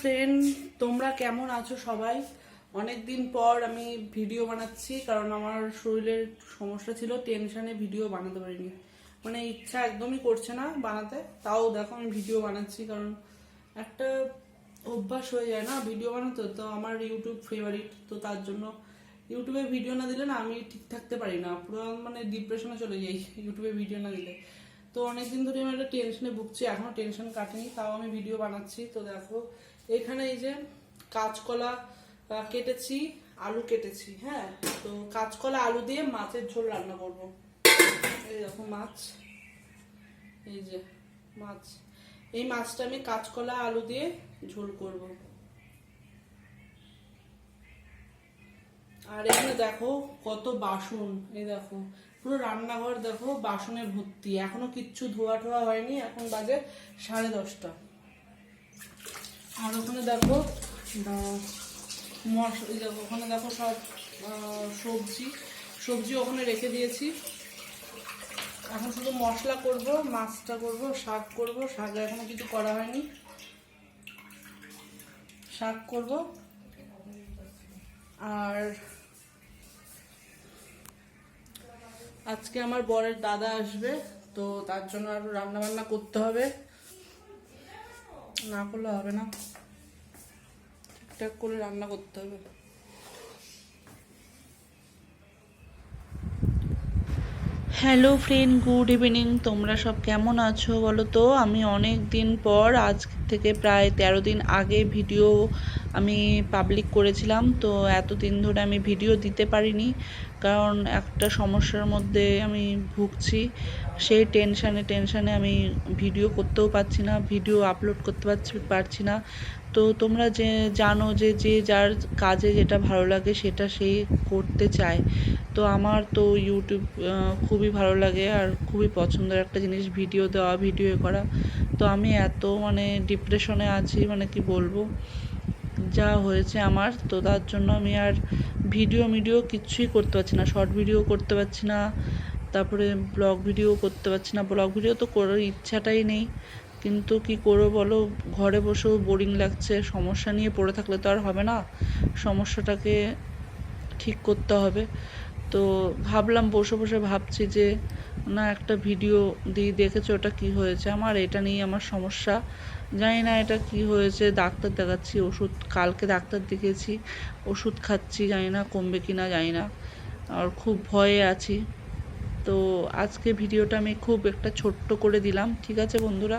Friend তোমরা কেমন আছো সবাই? অনেক দিন পর আমি ভিডিও বানাচ্ছি, কারণ আমার শরীরের সমস্যা ছিল টেনশনে ভিডিও বানাতে পারিনি। মানে ইচ্ছা একদমই করছে না বানাতে, তাও দেখো আমি ভিডিও বানাচ্ছি, কারণ একটা অভ্যাস হয়ে যায় না ভিডিও বানাতে। তো আমার ইউটিউব ফেভারিট তো তার জন্য ইউটিউবে ভিডিও না দিলে না আমি ঠিক থাকতে পারি না। পুরো মানে ডিপ্রেশনে চলে যাই, ইউটিউবে ভিডিও না দিলে। তো অনেকদিন ধরে আমি একটা টেনশনে ভুগছি, এখনও টেনশন কাটেনি, তাও আমি ভিডিও বানাচ্ছি। তো দেখো, এখানে এই যে কাঁচকলা কেটেছি, আলু কেটেছি হ্যাঁ? তো কাঁচকলা, আলু দিয়ে মাছের ঝোল রান্না করব। এই দেখো মাছ, এই যে মাছ। এই মাছটা আমি কাঁচকলা, আলু দিয়ে ঝোল করব। আর এখানে দেখো, কত বাসন। এই দেখো, পুরো রান্নাঘর দেখো, বাসনে ভর্তি। এখনও কিচ্ছু ধোয়া টোয়া হয়নি, এখন বাজে সাড়ে দশটা। আর ওখানে দেখো মশ দেখো, ওখানে দেখো সব সবজি। সবজি ওখানে রেখে দিয়েছি। এখন শুধু মশলা করব, মাছটা করব, শাক করব। শাক এখনও কিছু করা হয়নি। শাক করব। আর আজকে আমার বরের দাদা আসবে, তো তার জন্য আরও রান্না বান্না করতে হবে। না করলে হবে না। ঠিকঠাক করে রান্না করতে হবে। হ্যালো ফ্রেন্ড গুড ইভিনিং তোমরা সব কেমন আছো বলো তো? আমি অনেক দিন পর, আজ থেকে প্রায় তেরো দিন আগে ভিডিও আমি পাবলিক করেছিলাম। তো এতদিন ধরে আমি ভিডিও দিতে পারিনি, কারণ একটা সমস্যার মধ্যে আমি ভুগছি। সেই টেনশানে টেনশানে আমি ভিডিও করতেও পারছি না ভিডিও আপলোড করতে পারছি পারছি না। তো তোমরা যে জানো যে যে যার কাজে যেটা ভালো লাগে সেটা সেই করতে চায়। তো আমার তো ইউটিউব খুবই ভালো লাগে আর খুবই পছন্দের একটা জিনিস ভিডিও দেওয়া ভিডিও করা। তো আমি এত মানে ডিপ্রেশনে আছি মানে কি বলব? যা হয়েছে আমার, তো তার জন্য আমি আর ভিডিও ভিডিও কিচ্ছুই করতে পারছি না। শর্ট ভিডিও করতে পারছি না, তারপরে ব্লগ ভিডিও করতে পারছি না। ব্লগ ভিডিও তো করার ইচ্ছাটাই নেই, কিন্তু কি করব বলো? ঘরে বসেও বোরিং লাগছে, সমস্যা নিয়ে পড়ে থাকলে তো আর হবে না। সমস্যাটাকে ঠিক করতে হবে। তো ভাবলাম বসে বসে ভাবছি যে, না, একটা ভিডিও দিই, দেখেছ ওটা কি হয়েছে। আমার এটা নিয়ে আমার সমস্যা। জানি না এটা কি হয়েছে। ডাক্তার দেখাচ্ছি, ওষুধ, কালকে ডাক্তার দেখিয়েছি, ওষুধ খাচ্ছি, জানি না কমবে কি না, জানি না। আর খুব ভয়ে আছি। তো আজকে ভিডিওটা আমি খুব একটা ছোট্ট করে দিলাম। ঠিক আছে বন্ধুরা?